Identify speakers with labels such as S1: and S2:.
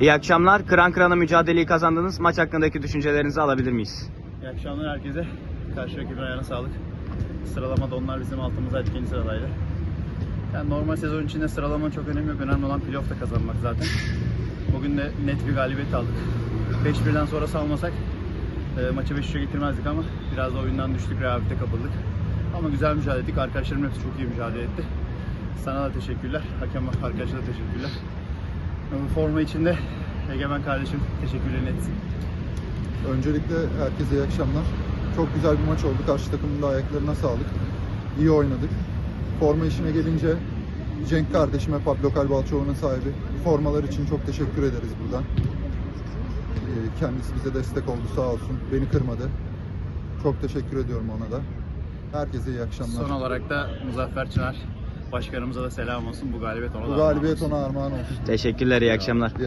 S1: İyi akşamlar. Kıran kırana mücadeleyi kazandınız. Maç hakkındaki düşüncelerinizi alabilir miyiz?
S2: İyi akşamlar herkese. Karşı rakibin ayağına sağlık. Sıralamada onlar bizim altımızda ikinci sıradaydı. Yani normal sezon içinde sıralamanın çok önemi yok. Önemli olan playoff'ta kazanmak zaten. Bugün de net bir galibiyet aldık. 5-1'den sonra salmasak e, maçı 5-3'e getirmezdik ama biraz da oyundan düştük, rehavete kapıldık. Ama güzel mücadele ettik. Arkadaşlarım hepsi çok iyi mücadele etti. Sana da teşekkürler. Hakem arkadaşa da teşekkürler. Bu forma içinde Egemen kardeşim teşekkürlerini etsin.
S3: Öncelikle herkese iyi akşamlar. Çok güzel bir maç oldu. Karşı takımın da ayaklarına sağlık. İyi oynadık. Forma işine gelince Cenk kardeşime Pablo Calbalçoğlu'nun sahibi formalar için çok teşekkür ederiz buradan. Ee, Kendisi bize destek oldu sağ olsun. Beni kırmadı. Çok teşekkür ediyorum ona da. Herkese iyi akşamlar.
S2: Son olarak da Muzaffer Çınar başkanımıza da selam olsun. Bu galibiyet ona
S3: Bu
S2: da armağan
S3: galibiyet
S2: olsun.
S3: ona armağan olsun.
S1: Teşekkürler. iyi akşamlar.